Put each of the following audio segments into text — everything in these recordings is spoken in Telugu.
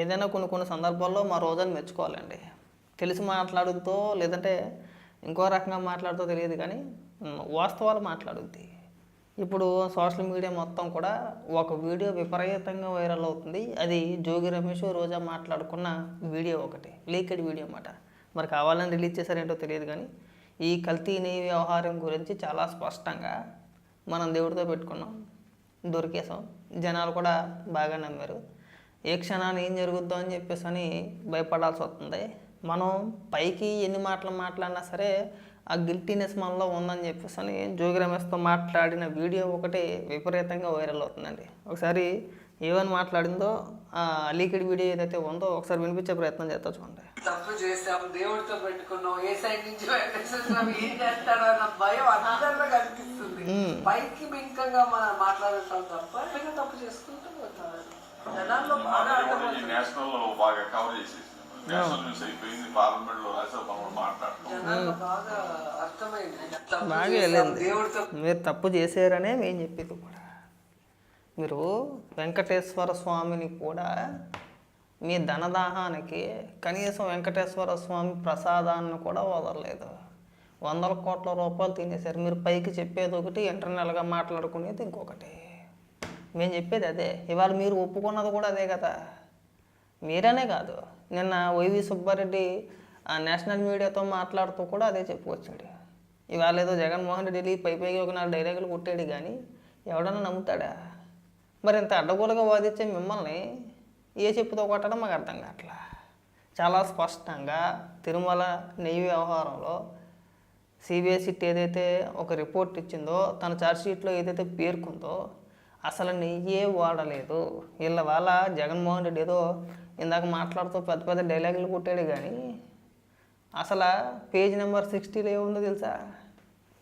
ఏదైనా కొన్ని కొన్ని సందర్భాల్లో మా రోజాని మెచ్చుకోవాలండి. తెలిసి మాట్లాడుతో లేదంటే ఇంకో రకంగా మాట్లాడుతో తెలియదు కానీ వాస్తవాలు మాట్లాడుద్ది. ఇప్పుడు సోషల్ మీడియా మొత్తం కూడా ఒక వీడియో విపరీతంగా వైరల్ అవుతుంది. అది జోగి రమేష్ రోజా మాట్లాడుకున్న వీడియో ఒకటి లీకెడ్ వీడియో అన్నమాట. మరి కావాలని రిలీజ్ చేశారేంటో తెలియదు కానీ ఈ కల్తీ వ్యవహారం గురించి చాలా స్పష్టంగా మనం దేవుడితో పెట్టుకున్నాం దొరికేసాం జనాలు కూడా బాగా నమ్మారు. ఏ క్షణాన్ని ఏం జరుగుద్దో అని చెప్పేసి అని భయపడాల్సి వస్తుంది మనం పైకి ఎన్ని మాటలు మాట్లాడినా సరే ఆ గిల్టీనెస్ మనలో ఉందని చెప్పేసి అని జోగి రమేష్తో మాట్లాడిన వీడియో ఒకటి విపరీతంగా వైరల్ అవుతుందండి. ఒకసారి ఏమని మాట్లాడిందో ఆ లీకెడ్ వీడియో ఏదైతే ఉందో ఒకసారి వినిపించే ప్రయత్నం చేస్తా చూడండి. తప్పు చేసాం దేవుడితో పెట్టుకున్నాం ఏ సైడ్ నుంచి ఏం చేస్తాడో అన్న భయం అందరిలో కనిపిస్తుంది. పైకి బింకంగా మనం మాట్లాడటం తప్ప తప్పు చేసుకుంటూ పోతారు బాగా ఈ అర్థమవుతుంది నేషనల్లో బాగా కవర్ చేసేసింది నేషనల్ న్యూస్ అయిపోయింది పార్లమెంట్లో రాసే మనం మాట్లాడటం జనాల్లో బాగా అర్థమైంది. తప్పు బాగా చేసాం, వెళ్ళింది. దేవుడితో మీరు తప్పు చేశారనే మేము చెప్పేది కూడా. మీరు వెంకటేశ్వర స్వామిని కూడా మీ ధనదాహానికి కనీసం వెంకటేశ్వర స్వామి ప్రసాదాన్ని కూడా వదలలేదు. వందల కోట్ల రూపాయలు తినేశారు. మీరు పైకి చెప్పేది ఒకటి ఇంటర్నల్గా మాట్లాడుకునేది ఇంకొకటి. మేము చెప్పేది అదే. ఇవాళ మీరు ఒప్పుకున్నది కూడా అదే కదా. మీరనే కాదు. నిన్న వైవి సుబ్బారెడ్డి ఆ నేషనల్ మీడియాతో మాట్లాడుతూ కూడా అదే చెప్పుకొచ్చాడు. ఇవాళ ఏదో జగన్మోహన్ రెడ్డి వెళ్ళి పై పైకి ఒక నాలుగు డైలాగులు కొట్టాడు కానీ ఎవడన్నా నమ్ముతాడా? మరి ఇంత అడ్డగోలుగా వాదించే మిమ్మల్ని ఏ చెప్పుతో కొట్టడం మాకు అర్థం కావట్లా? చాలా స్పష్టంగా తిరుమల నెయ్యి వ్యవహారంలో సిబిఎస్ఈ ఏదైతే ఒక రిపోర్ట్ ఇచ్చిందో తన ఛార్జ్షీట్లో ఏదైతే పేర్కొందో అసలు నెయ్యే వాడలేదు. వీళ్ళ వాళ్ళ జగన్మోహన్ రెడ్డి ఏదో ఇందాక మాట్లాడుతూ పెద్ద పెద్ద డైలాగులు కొట్టాడు కానీ అసలు పేజ్ నెంబర్ సిక్స్టీలో ఏముందో తెలుసా?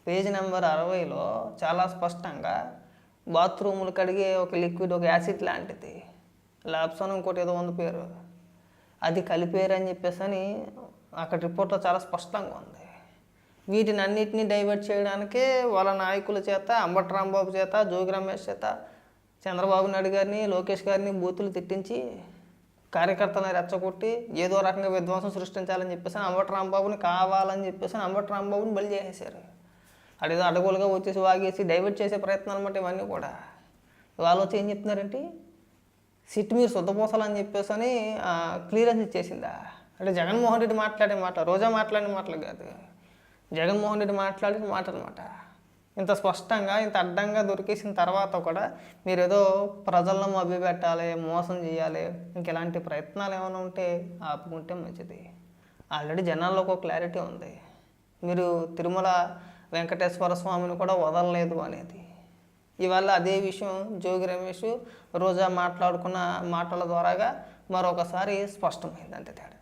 పేజ్ నెంబర్ అరవైలో చాలా స్పష్టంగా బాత్రూములు కడిగే ఒక లిక్విడ్ ఒక యాసిడ్ లాంటిది. లాప్సన్ ఇంకోటి ఏదో ఉంది పేరు. అది కలిపేరు అని చెప్పేసి అని అక్కడ రిపోర్ట్లో చాలా స్పష్టంగా ఉంది. వీటిని అన్నిటినీ డైవర్ట్ చేయడానికే వాళ్ళ నాయకుల చేత అంబటి రాంబాబు చేత జోగి రమేష్ చేత చంద్రబాబు నాయుడు గారిని లోకేష్ గారిని బూతులు తిట్టించి కార్యకర్తలను రెచ్చగొట్టి ఏదో రకంగా విధ్వంసం సృష్టించాలని చెప్పేసి అంబటి రాంబాబుని కావాలని చెప్పేసి అంబటి రాంబాబుని బలి చేసేసారు అదేదో అడ్డగోలుగా వచ్చేసి వాగేసి డైవర్ట్ చేసే ప్రయత్నం అనమాట ఇవన్నీ కూడా. వాళ్ళు వచ్చి ఏం చెప్తున్నారంటే సిట్ మీరు శుద్ధపోసాలని చెప్పేసి అని క్లియరెన్స్ ఇచ్చేసిందా? అంటే జగన్మోహన్ రెడ్డి మాట్లాడే మాట రోజా మాట్లాడిన మాటలు కాదు. జగన్మోహన్ రెడ్డి మాట్లాడిన మాట అనమాట ఇంత స్పష్టంగా ఇంత అడ్డంగా దొరికేసిన తర్వాత కూడా మీరు ఏదో ప్రజలను మభ్యపెట్టాలి మోసం చేయాలి ఇంక ఇలాంటి ప్రయత్నాలు ఏమైనా ఉంటే ఆపుకుంటే మంచిది. ఆల్రెడీ జనాల్లో ఒక క్లారిటీ ఉంది. మీరు తిరుమల వెంకటేశ్వర స్వామిని కూడా వదలలేదు అనేది. ఇవాళ అదే విషయం జోగి రమేష్ రోజా మాట్లాడుకున్న మాటల ద్వారాగా మరొకసారి స్పష్టమైంది అంతే తేడా.